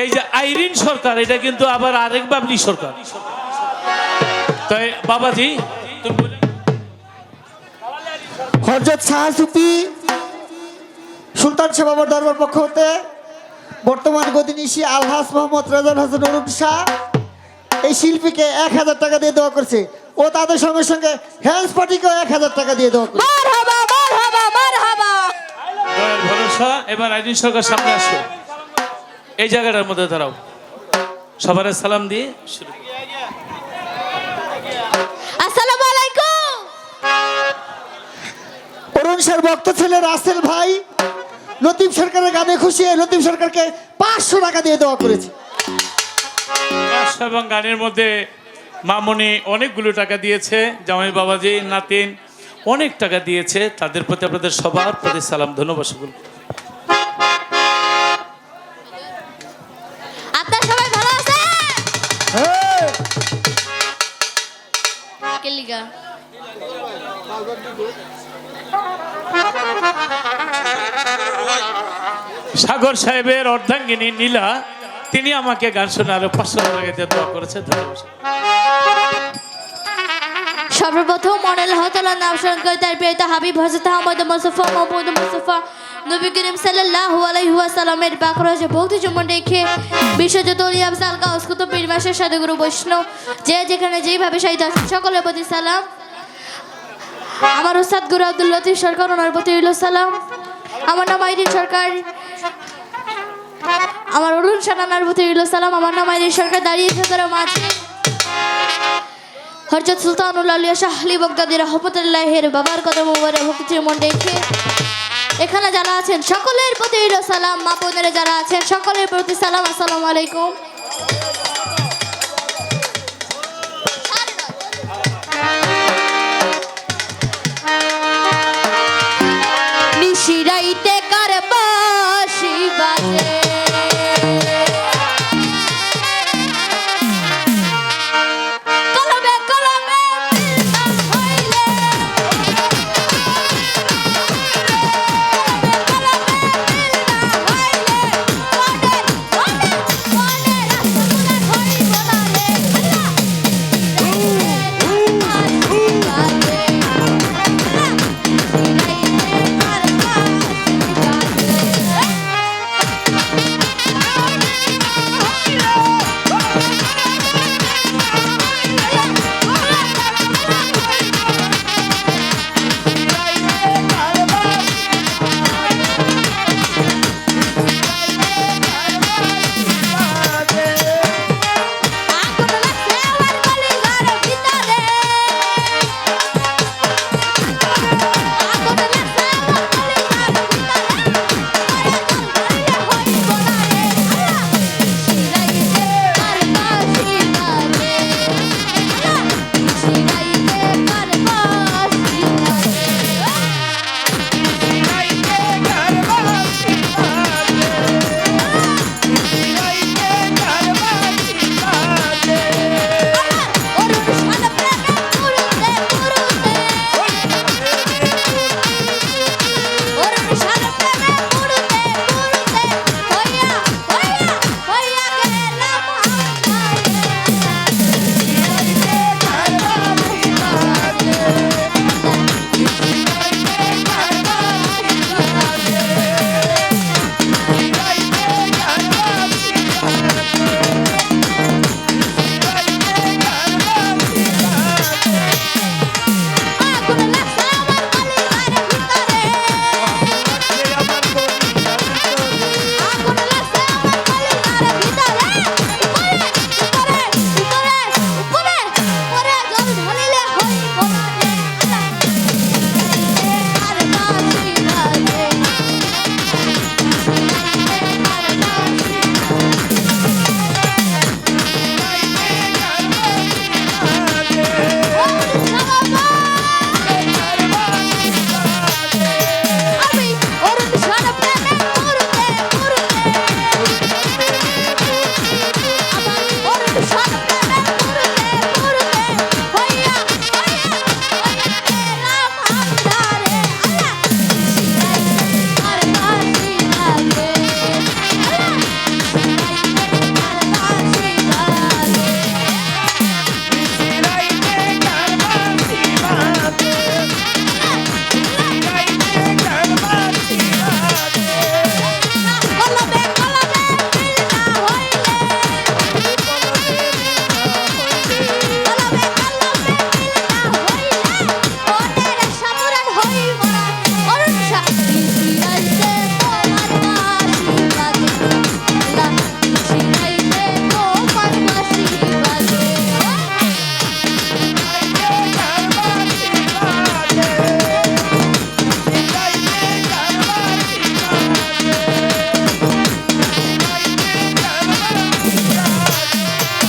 এই যে আইরিন সরকার এটা কিন্তু আবার আরেক বাবলি সরকার। তাই বাবাজি হরজত শাহ সুফি সুলতান সেবাবার দরবার পক্ষ হতে বর্তমান গদিনিশি আলহাস মোহাম্মদ রাজান হাসান অরুণ শাহ এই শিল্পীকে এক হাজার টাকা দিয়ে দেওয়া করছে। ও তাদের সঙ্গে সঙ্গে হ্যান্স পার্টিকেও এক হাজার টাকা দিয়ে দেওয়া করছে। মারহাবা মারহাবা মারহাবা। এবার আইরিন সরকার সামনে আসো এই জায়গাটার মধ্যে দাঁড়াও। সবার সালাম দিয়ে শুরু করো। আসসালামু আলাইকুম। অরুণ শাহর ভক্ত ছেলে রাসেল ভাই লতিফ সরকারের গানে খুশি লতিফ সরকারকে পাঁচশো টাকা দিয়ে দেওয়া করেছে। পাঁচশো এবং গানের মধ্যে মামনি অনেকগুলো টাকা দিয়েছে জামাই বাবাজি নাতিন অনেক টাকা দিয়েছে। তাদের প্রতি আপনাদের সবার প্রতি সালাম ধন্যবাদ সকল সাগর সাহেবের অর্ধাঙ্গিনী নীলা তিনি আমাকে গান শুনে আরও পাঁচশো টাকা দোয়া করেছে সর্বপ্রথম মডেল হতলা নাম স্মরণ করে তার প্রিয়ত হাবিব হজরত আহমদ মুস্তফা মোহাম্মদ মুস্তফা নবী করিম সাল্লাল্লাহু আলাইহি ওয়াসাল্লামের বাকরাজে ভক্তি চুম্বন রেখে বিশ্বজত অলিয়াম সালকা পীর মাসের সাধুগুরু বৈষ্ণব। যে যেখানে যেইভাবে সাহিত্য আছেন সকলের প্রতি সালাম। আমার উস্তাদ গুরু আব্দুল লতিফ সরকার, ওনার প্রতি রইল সালাম। আমার নাম আইরিন সরকার। আমার অরুণ সানানার প্রতি রইল সালাম। আমার নাম আইরিন সরকার। দাঁড়িয়েছে তারা মাঝে। হরজত সুলতানুল আলিয়া শাহলি বগদাদি রহমতুল্লাহের বাবার মোবারে ভক্তি মন রেখে। এখানে যারা আছেন, সকলের প্রতি সালাম। মা যারা আছেন, সকলের প্রতি সালাম, আসসালামু আলাইকুম। নিশিরাইতে কার বাসি বাজে?